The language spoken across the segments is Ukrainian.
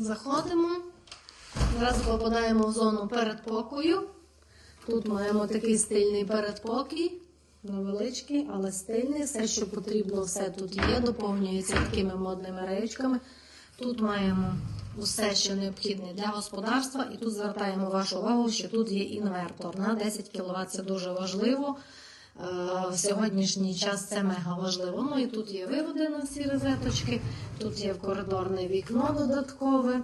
Заходимо. Зараз попадаємо в зону передпокою. Тут маємо такий стильний передпокій. Невеличкий, але стильний. Все, що потрібно, все тут є. Доповнюється такими модними реєчками. Тут маємо усе, що необхідне для господарства, і тут звертаємо вашу увагу, що тут є інвертор на 10 кВт. Це дуже важливо. Е, В сьогоднішній час це мега важливо. Ну і тут є виводи на всі розеточки, тут є коридорне вікно додаткове.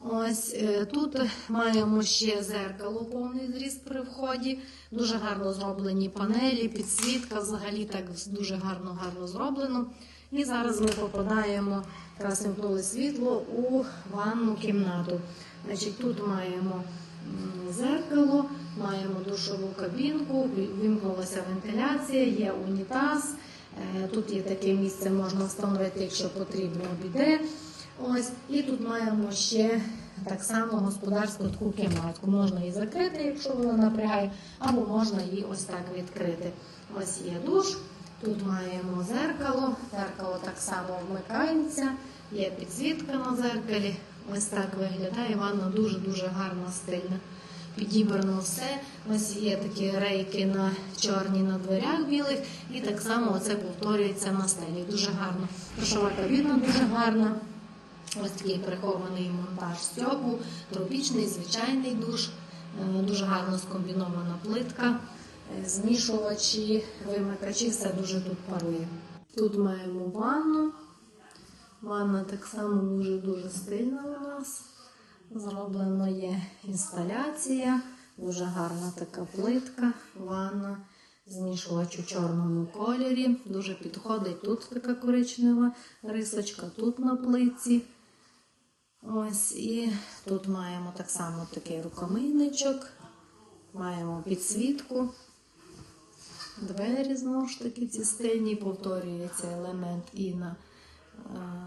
Ось е, тут маємо ще зеркало, повний зріст при вході. Дуже гарно зроблені панелі, підсвітка, взагалі так дуже гарно гарно зроблено. І зараз ми попадаємо, якраз вимкнули світло у ванну кімнату. Значить, тут маємо зеркало, маємо душову кабінку, вимкнулася вентиляція, є унітаз. Е, Тут є таке місце, можна встановити, якщо потрібно, біде. Ось, і тут маємо ще так само господарську таку кімнатку. Можна її закрити, якщо вона напрягає, або можна її ось так відкрити. Ось є душ, тут маємо зеркало, зеркало так само вмикається, є підсвітка на зеркалі. Ось так виглядає. Ванна дуже-дуже гарна, стильна. Підібрано все. Ось є такі рейки на чорні на дверях білих, і так само це повторюється на стелі. Дуже гарно. Душова кабіна дуже гарна. Ось такий прихований монтаж стьопу, тропічний, звичайний душ, Е, дуже гарно скомбінована плитка, е, змішувачі, вимикачі, все дуже тут парує. Тут маємо ванну. Ванна так само дуже-дуже стильна у нас. Зроблена є інсталяція, дуже гарна така плитка, ванна, змішувач у чорному кольорі. Дуже підходить тут така коричнева рисочка, тут на плитці. Ось і тут маємо так само такий рукомийничок, маємо підсвітку. Двері знову ж таки ці стильні, повторюється елемент і на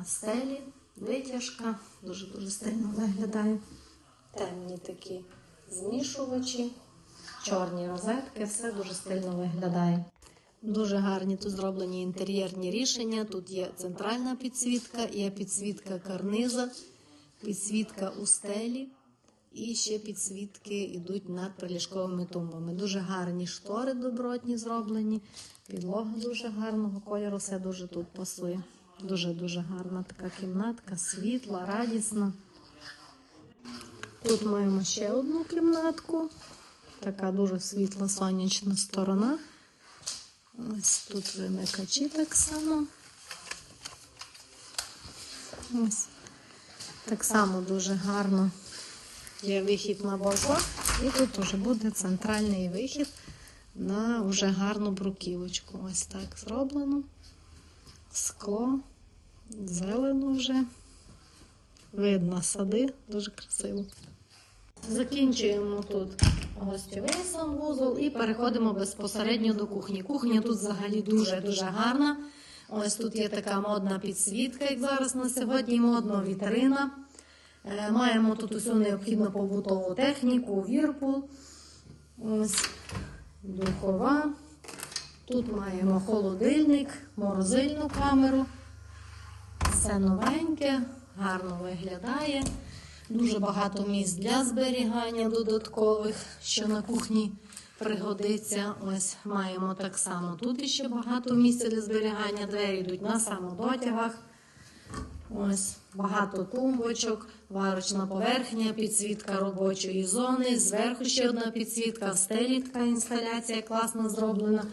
стелі, витяжка, дуже-дуже стильно виглядає. Темні такі змішувачі, чорні розетки, все дуже стильно виглядає. Дуже гарні тут зроблені інтер'єрні рішення. Тут є центральна підсвітка, є підсвітка карниза, підсвітка у стелі. І ще підсвітки йдуть над приліжковими тумбами. Дуже гарні штори добротні зроблені. Підлога дуже гарного кольору, все дуже тут пасує. Дуже-дуже гарна така кімнатка, світла, радісна. Тут маємо ще одну кімнатку. Така дуже світла сонячна сторона. Ось тут вимикачі так само. Ось. Так само дуже гарно є вихід на балкон. І тут вже буде центральний вихід на вже гарну бруківочку. Ось так зроблено. Скло, зелено вже. Видно сади, дуже красиво. Закінчуємо тут гостьовий санвузол і переходимо безпосередньо до кухні. Кухня тут взагалі дуже-дуже гарна. Ось тут є така модна підсвітка, як зараз на сьогодні, модна вітрина. Е, Маємо тут усю необхідну побутову техніку, вірпул, ось духова. Тут маємо холодильник, морозильну камеру. Все новеньке, гарно виглядає. Дуже багато місць для зберігання додаткових, що на кухні пригодиться. Ось маємо так само. Тут ще багато місця для зберігання. Двері йдуть на самодотягах. Ось багато тумбочок, варочна поверхня, підсвітка робочої зони. Зверху ще одна підсвітка, в стелі така інсталяція класно зроблена.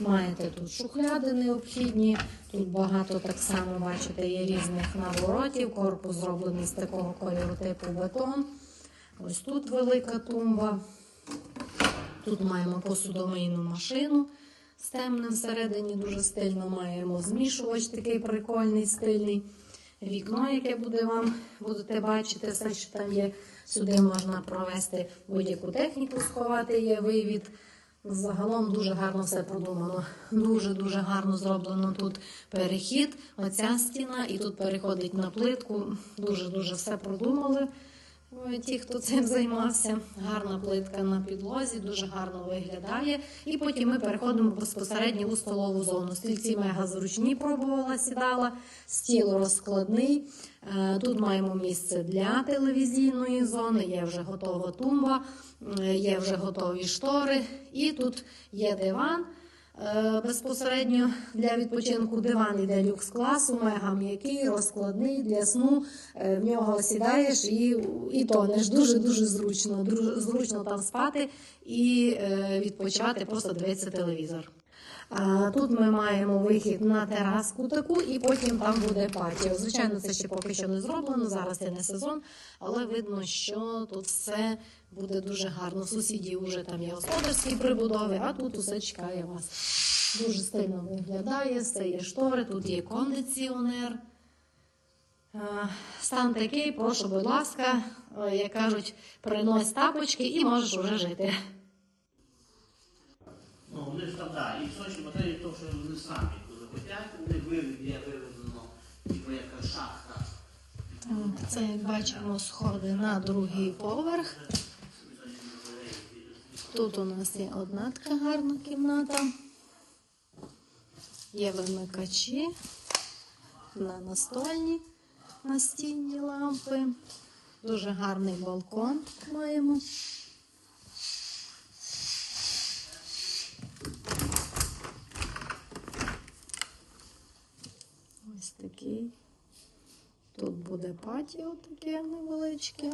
Маєте тут шухляди необхідні. Тут багато так само, бачите, є різних наворотів. Корпус зроблений з такого кольору типу бетон. Ось тут велика тумба. Тут маємо посудомийну машину з темним всередині, дуже стильно маємо змішувач такий прикольний, стильний. Вікно, яке буде вам, будете бачити, все, що там є. Сюди можна провести будь-яку техніку, сховати є вивід. Загалом дуже гарно все продумано. Дуже-дуже гарно зроблено тут перехід. Оця стіна, і тут переходить на плитку. Дуже-дуже все продумали. Ті, хто цим займався, гарна плитка на підлозі, дуже гарно виглядає. І потім ми переходимо безпосередньо у столову зону. Стільці мега зручні пробувала, сідала, стіл розкладний. Е, Тут маємо місце для телевізійної зони, є вже готова тумба, є вже готові штори, і тут є диван. Е, Безпосередньо для відпочинку диван іде люкс класу, мега м'який, розкладний для сну. Е, В нього сідаєш і, і тонеш. Дуже дуже зручно. Дру- зручно там спати і відпочивати, просто дивитися телевізор. Тут ми маємо вихід на тераску таку, і потім там буде патіо. Звичайно, це ще поки що не зроблено. Зараз це не сезон, але видно, що тут все буде дуже гарно. Сусідів вже там є господарські прибудови, а тут усе чекає вас. Дуже стильно виглядає, це є штори, тут є кондиціонер. Е, Стан такий, прошу, будь ласка, е, як кажуть, принось тапочки і можеш уже жити. Ну, вони ж там, так, і сочі батареї, то, що вони самі дуже хотять, вони виведені, є виведено, типу як шахта. Це, як бачимо, сходи на другий поверх. Тут у нас є одна така гарна кімната. Є вимикачі на настольні настінні лампи. Дуже гарний балкон маємо. Ось такий. Тут буде патіо таке невеличке.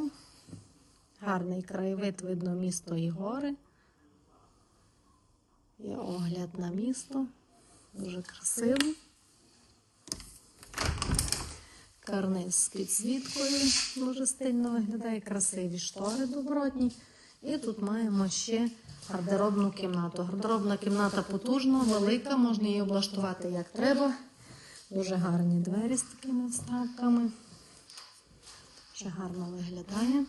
Гарний краєвид, видно місто і гори. Є огляд на місто. Дуже красиво. Карниз з підсвіткою дуже стильно виглядає, красиві штори добротні. І тут маємо ще гардеробну кімнату. Гардеробна кімната потужна, велика, можна її облаштувати як треба. Дуже гарні двері з такими вставками. Ще гарно виглядає.